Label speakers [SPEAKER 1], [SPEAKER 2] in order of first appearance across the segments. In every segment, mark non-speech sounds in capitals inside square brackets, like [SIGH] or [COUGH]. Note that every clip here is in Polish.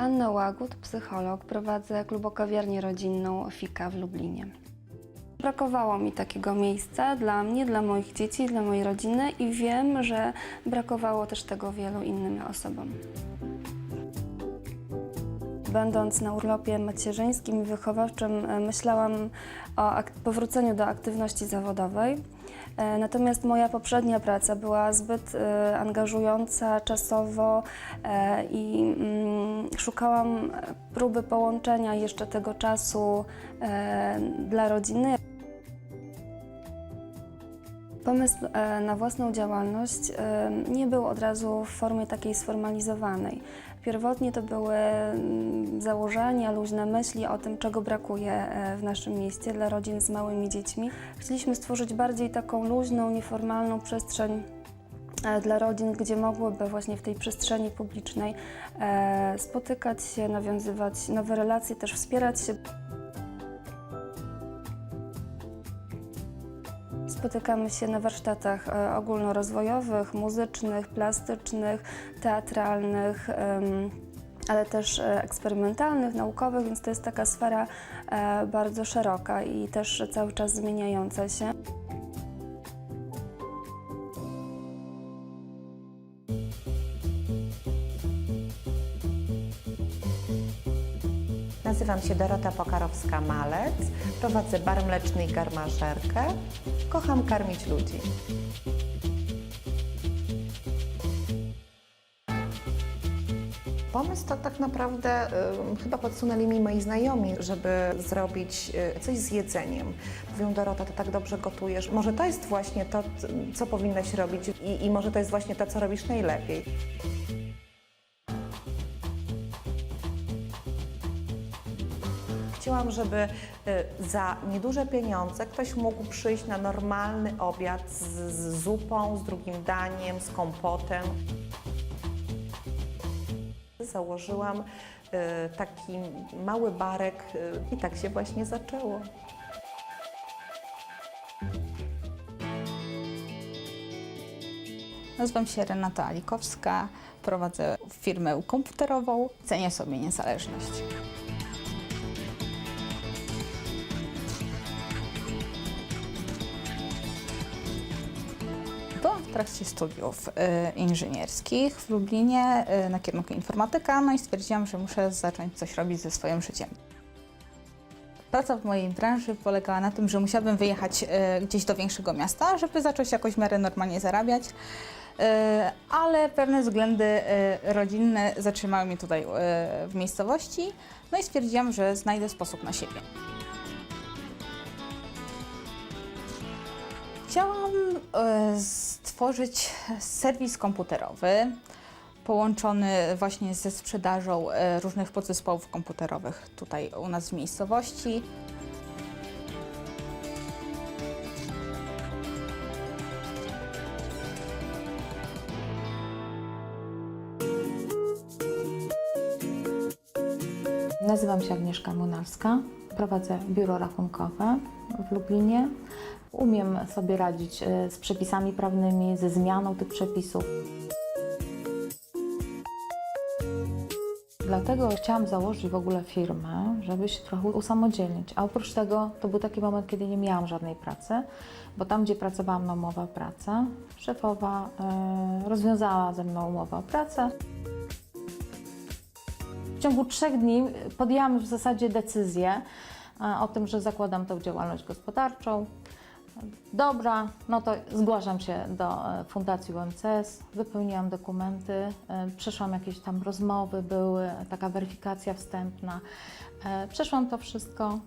[SPEAKER 1] Anna Łagód, psycholog, prowadzę klubokawiarnię rodzinną Fika w Lublinie. Brakowało mi takiego miejsca dla mnie, dla moich dzieci, dla mojej rodziny i wiem, że brakowało też tego wielu innym osobom. Będąc na urlopie macierzyńskim i wychowawczym, e, myślałam o powróceniu do aktywności zawodowej. E, Natomiast moja poprzednia praca była zbyt e, angażująca czasowo i mm, szukałam próby połączenia jeszcze tego czasu dla rodziny. Pomysł na własną działalność nie był od razu w formie takiej sformalizowanej. Pierwotnie to były mm, założenia, luźne myśli o tym, czego brakuje e, w naszym mieście dla rodzin z małymi dziećmi. Chcieliśmy stworzyć bardziej taką luźną, nieformalną przestrzeń e, dla rodzin, gdzie mogłyby właśnie w tej przestrzeni publicznej e, spotykać się, nawiązywać nowe relacje, też wspierać się. Spotykamy się na warsztatach e, ogólnorozwojowych, muzycznych, plastycznych, teatralnych, ale też e, eksperymentalnych, naukowych, więc to jest taka sfera e, bardzo szeroka i też cały czas zmieniająca się.
[SPEAKER 2] Nazywam się Dorota Pokarowska-Malec, prowadzę bar mleczny i garmażerkę. Kocham karmić ludzi. Pomysł to tak naprawdę y, chyba podsunęli mi moi znajomi, żeby zrobić y, coś z jedzeniem. Mówią, Dorota, ty tak dobrze gotujesz. Może to jest właśnie to, co powinnaś robić i, i może to jest właśnie to, co robisz najlepiej. Chciałam, żeby y, za nieduże pieniądze ktoś mógł przyjść na normalny obiad z, z zupą, z drugim daniem, z kompotem. Założyłam y, taki mały barek y, i tak się właśnie zaczęło.
[SPEAKER 3] Nazywam się Renata Alikowska, prowadzę firmę komputerową, cenię sobie niezależność. W trakcie studiów y, inżynierskich w Lublinie y, na kierunku informatyka, no i stwierdziłam, że muszę zacząć coś robić ze swoim życiem. Praca w mojej branży polegała na tym, że musiałabym wyjechać e, gdzieś do większego miasta, żeby zacząć jakoś w miarę normalnie zarabiać. Ale pewne względy rodzinne zatrzymały mnie tutaj w miejscowości, no i stwierdziłam, że znajdę sposób na siebie. Chciałam stworzyć serwis komputerowy połączony właśnie ze sprzedażą e, różnych podzespołów komputerowych tutaj u nas w miejscowości.
[SPEAKER 4] Nazywam się Agnieszka Munalska, prowadzę biuro rachunkowe w Lublinie. Umiem sobie radzić e, z przepisami prawnymi, ze zmianą tych przepisów. Dlatego chciałam założyć w ogóle firmę, żeby się trochę usamodzielnić. A oprócz tego to był taki moment, kiedy nie miałam żadnej pracy, bo tam, gdzie pracowałam na umowę o pracę, szefowa e, rozwiązała ze mną umowę o pracę. W ciągu trzech dni podjęłam w zasadzie decyzję e, o tym, że zakładam tą działalność gospodarczą. Dobra, no to zgłaszam się do e, Fundacji UMCS, wypełniłam dokumenty, e, przeszłam jakieś tam rozmowy, były taka weryfikacja wstępna. E, Przeszłam to wszystko.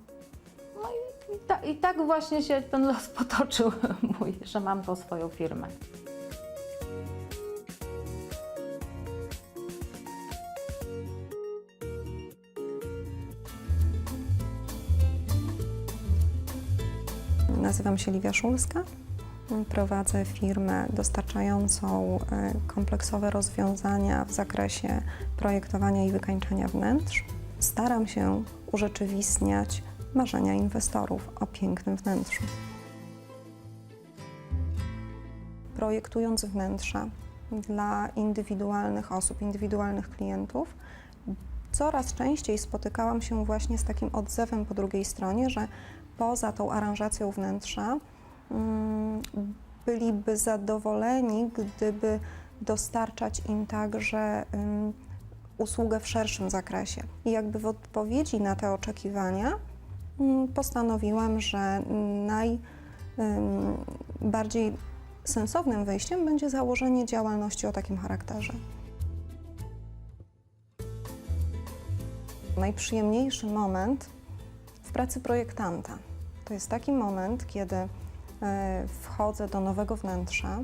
[SPEAKER 4] No i, ta, i tak właśnie się ten los [LAUGHS] potoczył [LAUGHS] mój, że mam tą swoją firmę.
[SPEAKER 5] Nazywam się Liwia Szulska. Prowadzę firmę dostarczającą e, kompleksowe rozwiązania w zakresie projektowania i wykańczania wnętrz. Staram się urzeczywistniać marzenia inwestorów o pięknym wnętrzu. Projektując wnętrza dla indywidualnych osób, indywidualnych klientów, coraz częściej spotykałam się właśnie z takim odzewem po drugiej stronie, że poza tą aranżacją wnętrza mm, byliby zadowoleni, gdyby dostarczać im także ym, usługę w szerszym zakresie. I jakby w odpowiedzi na te oczekiwania mm, postanowiłam, że najbardziej sensownym wyjściem będzie założenie działalności o takim charakterze. Najprzyjemniejszy moment w pracy projektanta to jest taki moment, kiedy e, wchodzę do nowego wnętrza,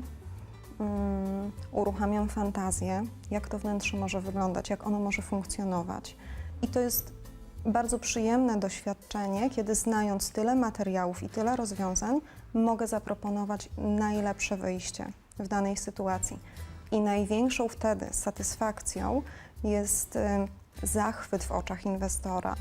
[SPEAKER 5] mm, uruchamiam fantazję, jak to wnętrze może wyglądać, jak ono może funkcjonować. I to jest bardzo przyjemne doświadczenie, kiedy znając tyle materiałów i tyle rozwiązań, mogę zaproponować najlepsze wyjście w danej sytuacji. I największą wtedy satysfakcją jest y, zachwyt w oczach inwestora.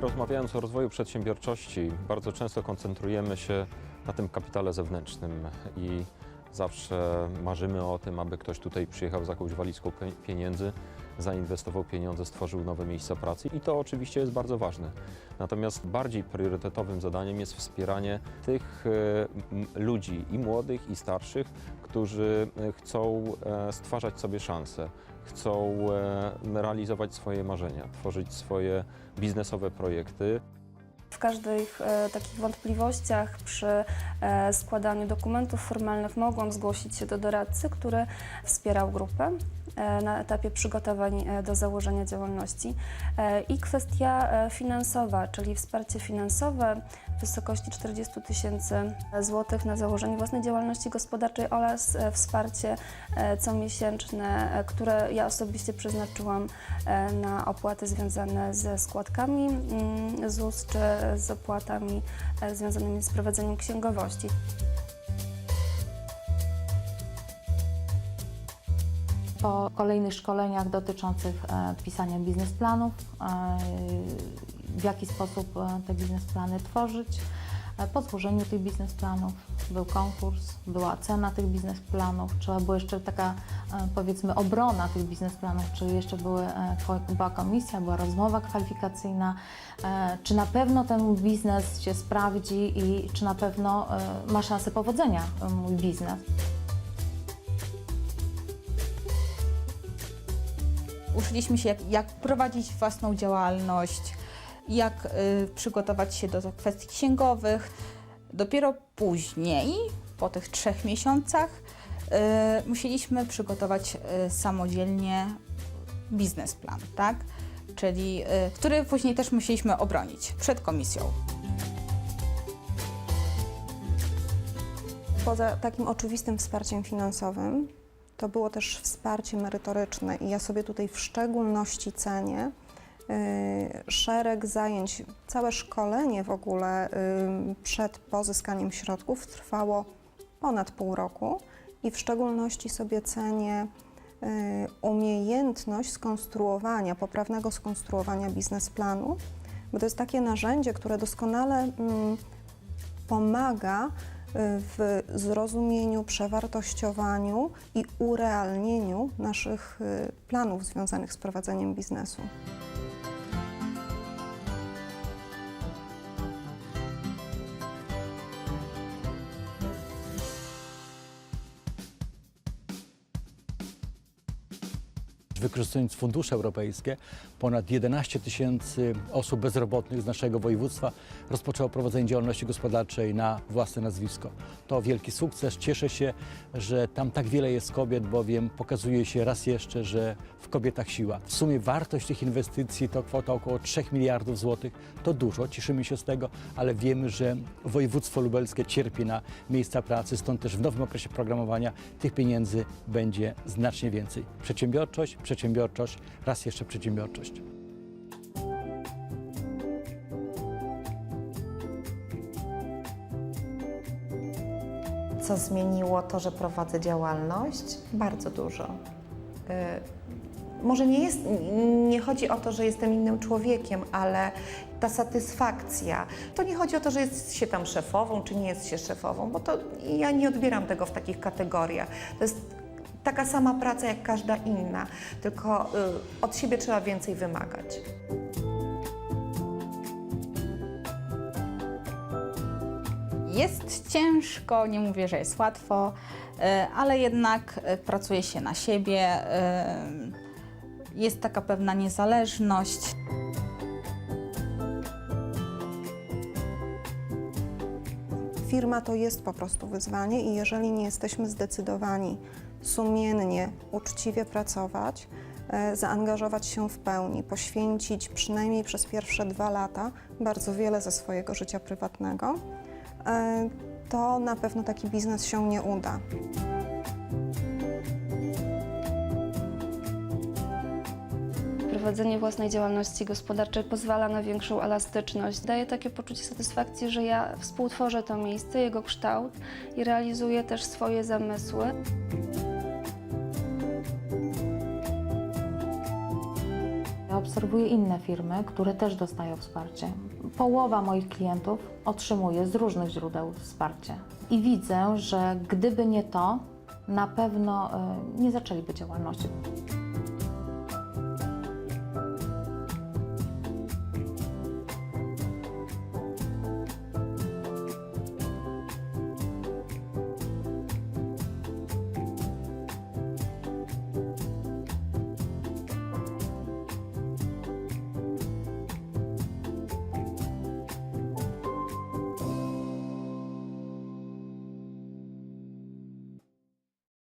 [SPEAKER 6] Rozmawiając o rozwoju przedsiębiorczości, bardzo często koncentrujemy się na tym kapitale zewnętrznym i zawsze marzymy o tym, aby ktoś tutaj przyjechał z jakąś walizką pie- pieniędzy, zainwestował pieniądze, stworzył nowe miejsca pracy i to oczywiście jest bardzo ważne. Natomiast bardziej priorytetowym zadaniem jest wspieranie tych e, ludzi i młodych, i starszych, którzy e, chcą e, stwarzać sobie szanse, chcą e, realizować swoje marzenia, tworzyć swoje biznesowe projekty.
[SPEAKER 1] W każdych e, takich wątpliwościach przy e, składaniu dokumentów formalnych mogłam zgłosić się do doradcy, który wspierał grupę na etapie przygotowań e, do założenia działalności. E, I kwestia e, finansowa, czyli wsparcie finansowe w wysokości 40 tysięcy złotych na założenie własnej działalności gospodarczej oraz e, wsparcie e, comiesięczne, e, które ja osobiście przeznaczyłam e, na opłaty związane ze składkami mm, ZUS czy z opłatami e, związanymi z prowadzeniem księgowości.
[SPEAKER 4] Po kolejnych szkoleniach dotyczących e, pisania biznesplanów, e, w jaki sposób e, te biznesplany tworzyć. Po złożeniu tych biznesplanów był konkurs, była cena tych biznesplanów, trzeba była jeszcze taka powiedzmy obrona tych biznesplanów, czyli jeszcze były, była komisja, była rozmowa kwalifikacyjna, czy na pewno ten biznes się sprawdzi i czy na pewno ma szansę powodzenia mój biznes.
[SPEAKER 3] Uczyliśmy się, jak, jak prowadzić własną działalność, jak y, przygotować się do kwestii księgowych. Dopiero później, po tych trzech miesiącach, y, musieliśmy przygotować y, samodzielnie biznesplan, tak? Czyli y, który później też musieliśmy obronić przed komisją.
[SPEAKER 5] Poza takim oczywistym wsparciem finansowym, to było też wsparcie merytoryczne i ja sobie tutaj w szczególności cenię y, szereg zajęć. Całe szkolenie w ogóle y, przed pozyskaniem środków trwało ponad pół roku i w szczególności sobie cenię y, umiejętność skonstruowania, poprawnego skonstruowania biznesplanu, bo to jest takie narzędzie, które doskonale mm, pomaga w zrozumieniu, przewartościowaniu i urealnieniu naszych y, planów związanych z prowadzeniem biznesu.
[SPEAKER 7] Wykorzystując fundusze europejskie, ponad 11 tysięcy osób bezrobotnych z naszego województwa rozpoczęło prowadzenie działalności gospodarczej na własne nazwisko. To wielki sukces. Cieszę się, że tam tak wiele jest kobiet, bowiem pokazuje się raz jeszcze, że w kobietach siła. W sumie wartość tych inwestycji to kwota około 3 miliardów złotych. To dużo, cieszymy się z tego, ale wiemy, że województwo lubelskie cierpi na miejsca pracy, stąd też w nowym okresie programowania tych pieniędzy będzie znacznie więcej. Przedsiębiorczość, przedsiębiorczość, raz jeszcze przedsiębiorczość.
[SPEAKER 2] co zmieniło to, że prowadzę działalność? Bardzo dużo. Y, Może nie, jest, nie chodzi o to, że jestem innym człowiekiem, ale ta satysfakcja. To nie chodzi o to, że jest się tam szefową, czy nie jest się szefową, bo to ja nie odbieram tego w takich kategoriach. To jest taka sama praca jak każda inna, tylko y, od siebie trzeba więcej wymagać.
[SPEAKER 3] Jest ciężko, nie mówię, że jest łatwo, e, ale jednak e, pracuje się na siebie. Jest taka pewna niezależność.
[SPEAKER 5] Firma to jest po prostu wyzwanie i jeżeli nie jesteśmy zdecydowani sumiennie, uczciwie pracować, e, zaangażować się w pełni, poświęcić przynajmniej przez pierwsze dwa lata bardzo wiele ze swojego życia prywatnego, e, to na pewno taki biznes się nie uda.
[SPEAKER 1] Prowadzenie własnej działalności gospodarczej pozwala na większą elastyczność. Daje takie poczucie satysfakcji, że ja współtworzę to miejsce, jego kształt i realizuję też swoje zamysły.
[SPEAKER 4] Obserwuję inne firmy, które też dostają wsparcie. Połowa moich klientów otrzymuje z różnych źródeł wsparcie. I widzę, że gdyby nie to, na pewno e, nie zaczęliby działalności.